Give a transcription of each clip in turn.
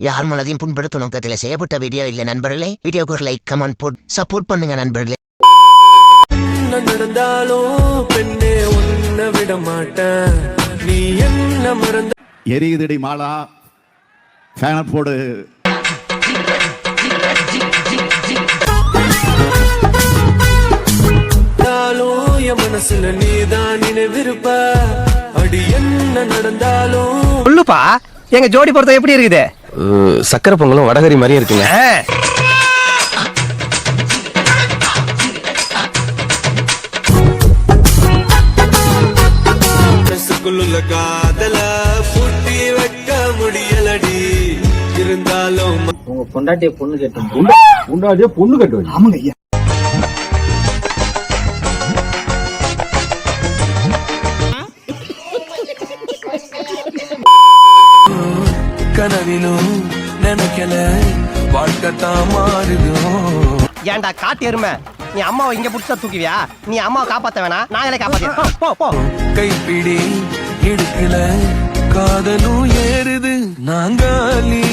யார் மனதையும் புண்படுத்தும் நோக்கத்தில் செய்யப்பட்ட வீடியோ இல்லை நண்பர்களே. வீடியோக்கு ஒரு லைக் கமெண்ட் போட் சப்போர்ட் பண்ணுங்க நண்பர்களே. நடந்தாலும் பெண்ணே விட மாட்டேன். நீ என்ன மறந்த எரியுதடி மாலா. ஃபேனை போடு. மனசுல நீதான் நினைவிருப்ப. அடி என்ன நடந்தாலும் சொல்லுப்பா எங்க ஜோடி பொறுத்த எப்படி இருக்குது? சக்கரை பொங்கலும் வடகரி மாதிரியே இருக்குங்க. மனசுக்குள்ள காதல பூட்டி வைக்க முடியலடி. இருந்தாலும் உங்க பொண்டாட்டிய பொண்ணு கேட்டு உண்டாதே பொண்ணு கட்டு ஆமாங்க ஐயா. கனவிலும் நினைக்கல. வாழ்க்கை தான் மாறுதோ? ஏன்டா காட்டு எருமை? நீ அம்மாவை இங்க புடிச்சா தூக்குவியா? நீ அம்மாவை காப்பாத்த வேணாம் நாங்களே காப்பாத்தி போ போ. கைப்பிடி இடுக்கல. காதலும் ஏறுது நாங்காலி.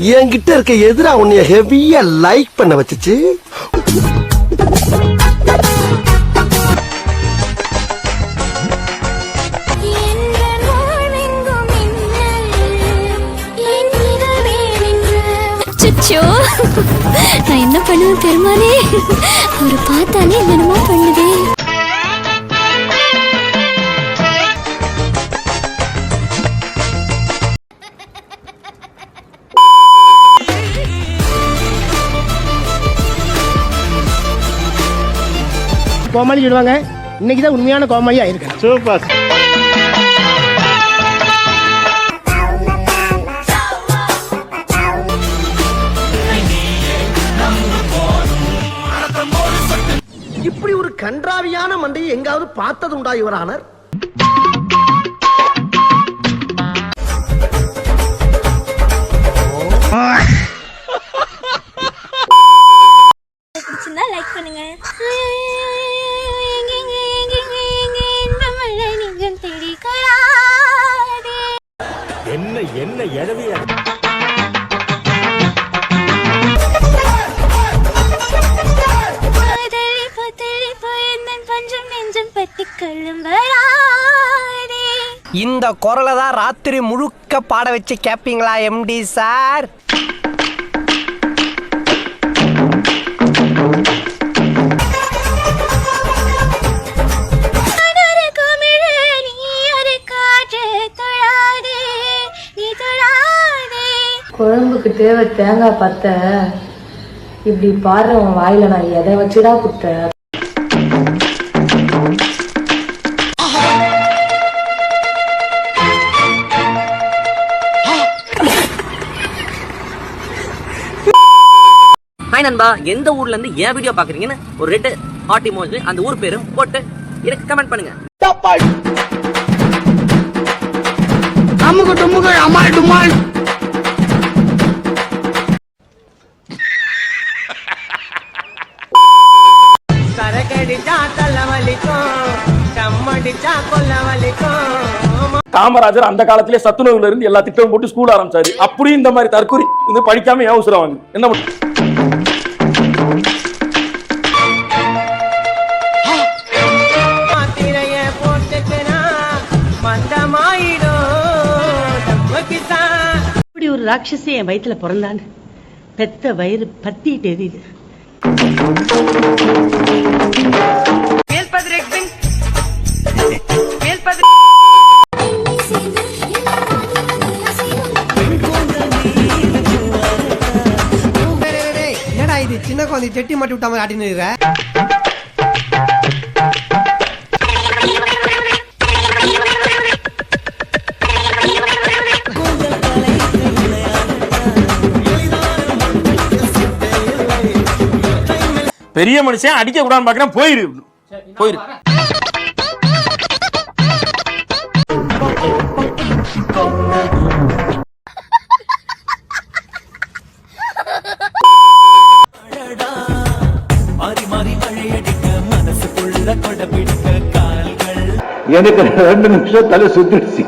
என்கிட்ட இருக்க எதிரா உன்னைய ஹெவியா லைக் பண்ண வச்சுச்சு. நான் என்ன பண்ணுவேன் பெருமானே அவரை பார்த்தாலே என்னென்னமோ பண்ணுதே. கோமாளி சொல்லுவாங்க இன்னைக்கு தான் உண்மையான கோமாளியா இருக்கேன் சூப்பர். இப்படி ஒரு கன்றாவியான மண்டையை எங்காவது பார்த்தது உண்டா இவரானர்? இந்த குரலை தான் ராத்திரி முழுக்க பாட வச்சு கேப்பீங்களா எம்டி சார் குழம்புக்கு தேவை தேங்காய் பத்த இப்படி உன் வாயில நான் எதை வச்சுடா குத்த ஹாய் நண்பா. எந்த ஊர்ல இருந்து ஏன் வீடியோ பாக்குறீங்கன்னு ஒரு ரெட் ஹாட் இமோஜி அந்த ஊர் பேரும் போட்டு எனக்கு கமெண்ட் பண்ணுங்க. காமராஜர் அந்த காலத்திலே சத்துணவுல இருந்து எல்லா திட்டமும் போட்டு ஸ்கூல் ஆரம்பிச்சாரு. அப்படியும் இந்த மாதிரி தற்கொலை இது படிக்காம ஏன் உசுரம் வாங்க என்ன பண்ண இப்படி ஒரு ராட்சசி என் வயித்துல பிறந்தான்னு பெத்த வயிறு பத்திட்டு எரியுது. என்னடா இது சின்ன குழந்தை செட்டி மாட்டி விட்ட மாதிரி ஆட்டின்னு இருக்கிற? பெரிய மனுஷன் அடிக்க கூடாதுன்னு பாக்குறேன் போயிரு. போயிரு. எனக்கு ரெண்டு நிமிஷம் தலை சுத்திடுச்சு.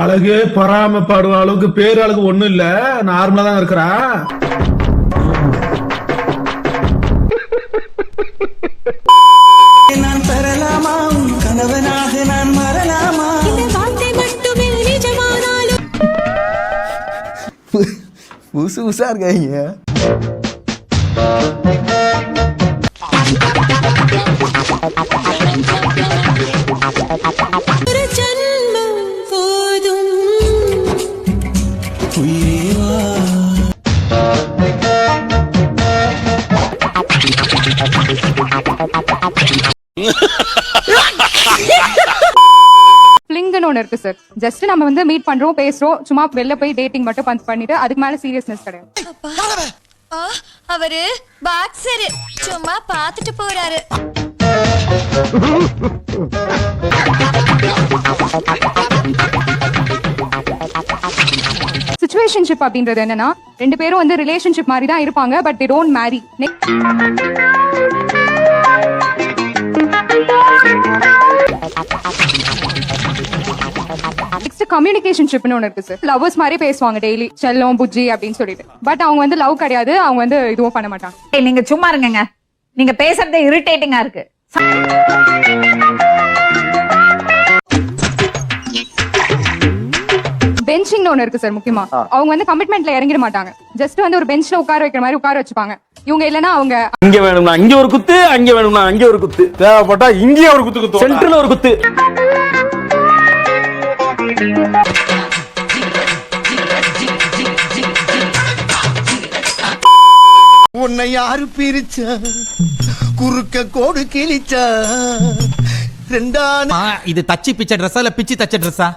அழகு பாடுவ அளவுக்கு பேர் அழகு ஒண்ணும் இல்ல. நார்மலா தான் இருக்கிறா. புதுசு புதுசாக இருக்காங்க. ஒரு ஜஸ்ட் நம்ம வந்து மீட் பண்றோம் பேசுறோம் சும்மா வெளில போய் டேட்டிங் மட்டும் பண்- பண்ணிட்டு அதுக்கு மேல சீரியஸ்னஸ் கிடையாது. அவரு பாக்ஸரு சும்மா பாத்துட்டு போறாரு. சுச்சுவேஷன்ஷிப் அப்படின்றது என்னன்னா ரெண்டு பேரும் வந்து ரிலேஷன்ஷிப் மாதிரி தான் இருப்பாங்க but they don't marry. Next communication ஷிப்னு ஒன்று இருக்கு சார் லவ்வர்ஸ் மாதிரி பேசுவாங்க டெய்லி செல்லம் புஜ்ஜி அப்படின்னு சொல்லிட்டு. பட் அவங்க வந்து லவ் கிடையாது அவங்க வந்து இதுவும் பண்ண மாட்டாங்க. நீங்க சும்மா இருங்கங்க. நீங்க பேசுறதே இரிட்டேட்டிங்கா இருக்கு. பெஞ்சிங்னு ஒன்று இருக்கு சார் முக்கியமா. அவங்க வந்து கமிட்மெண்ட்ல இறங்கிட மாட்டாங்க. ஜஸ்ட் வந்து ஒரு பெஞ்ச்ல உட்கார வைக்கிற மாதிரி உட்கார வச்சுப்பாங்க. இவங்க இல்லைன்னா அவங்க இங்க வேணும்னா இங்க ஒரு குத்து அங்க வேணும்னா அங்க ஒரு குத்து. தேவைப்பட்டா இங்கே ஒரு குத்து குத்து சென்டர்ல ஒரு குத்து. உன்னை யாரு பிரிச்சா? குறுக்க கோடு கிழிச்சா. ரெண்டான இது தச்சி பிச்ச ட்ரெஸ்ஸா இல்ல பிச்சு தச்ச ட்ரெஸ்ஸா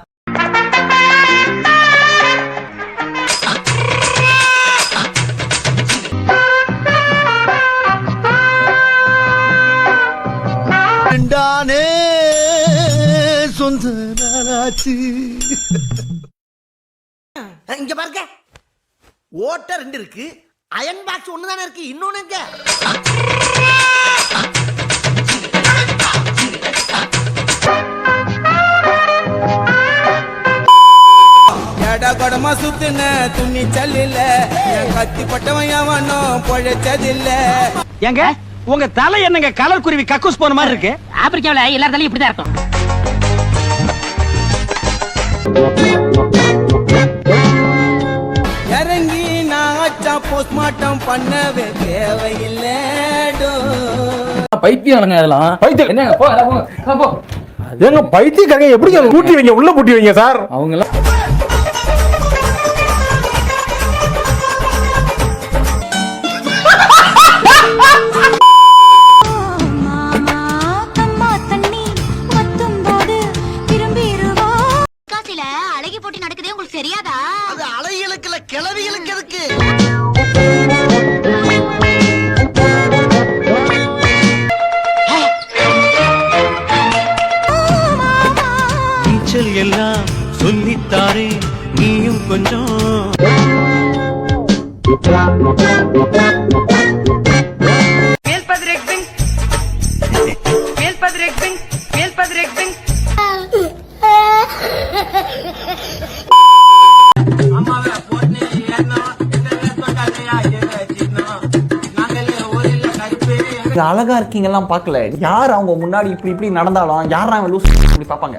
நாளாச்சு இங்க பாருங்க. ஓட்ட ரெண்டு இருக்கு. அயன் பாக்ஸ் ஒண்ணு தானே இருக்கு. இன்னொன்னு எங்க? எடா கொடமா சுத்துன துணி சல்லில. என் கத்தி பட்டவன் எவனும் பொழைச்சதில்ல. ஏங்க உங்க தலை என்னங்க கலர் குருவி கக்கூஸ் போன மாதிரி இருக்கு? ஆப்பிரிக்காவில எல்லா தலையும் இப்படிதான் இருக்கும். போஸ்ட்மார்ட்டம் பண்ணவே தேவையில்லைடோ பைத்தியம் அதெல்லாம் பைத்தியம். என்னங்க போ போ ஏங்க பைத்தியக்காரங்க? எப்படி கூட்டி வைங்க? உள்ள பூட்டி வைங்க சார். அவங்க அழகா இருக்கீங்க எல்லாம் பாக்கல யார் அவங்க முன்னாடி இப்படி இப்படி நடந்தாலும் யார் அவங்க லூஸ் இப்படி பாப்பாங்க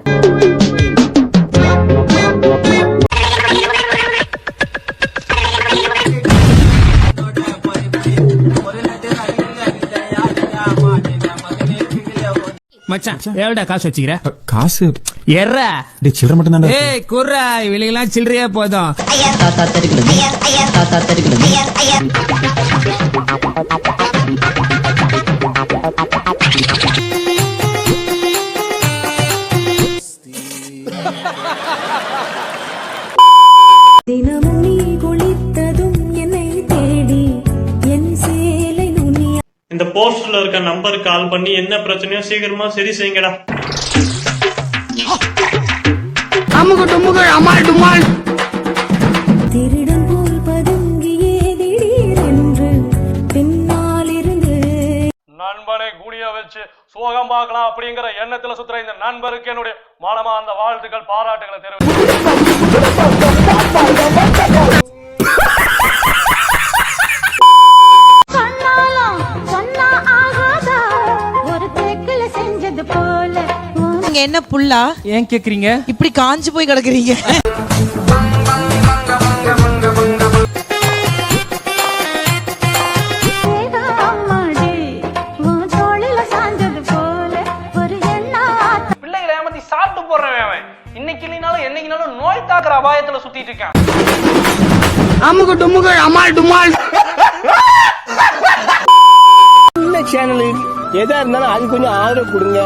மச்சான் எவ்வளோடா காசு வச்சுக்கிற காசு எர்ரா சில்லற மட்டும் தான் ஏய் குர்ரா இவங்களுக்கெல்லாம் சில்லறையா போதும் போஸ்டர்ல இருக்க நம்பருக்கு கால் பண்ணி என்ன பிரச்சனையோ சீக்கிரமா சரி செய்யுங்கடா. அமுகு டுமுகு அமால் டுமால். நண்பனை குனிய வச்சு சோகம் பார்க்கலாம் அப்படிங்கிற எண்ணத்துல சுத்துற இந்த நண்பருக்கு என்னுடைய மனமா அந்த வாழ்த்துக்கள் பாராட்டுகளை தெரிவித்து நீங்க என்ன புல்லா? ஏன் கேக்குறீங்க? இப்படி காஞ்சு போய் கிடக்குறீங்க. சாப்பிட்டு போடுறவன் அவன். இன்னைக்கு இல்லைனாலும் என்னைக்குனாலும் நோய் தாக்குற அபாயத்துல சுத்திட்டு இருக்கான். அமுகு டுமுகு அமால் டுமால். சேனல் எதா இருந்தாலும் அது கொஞ்சம் ஆதரவு கொடுங்க.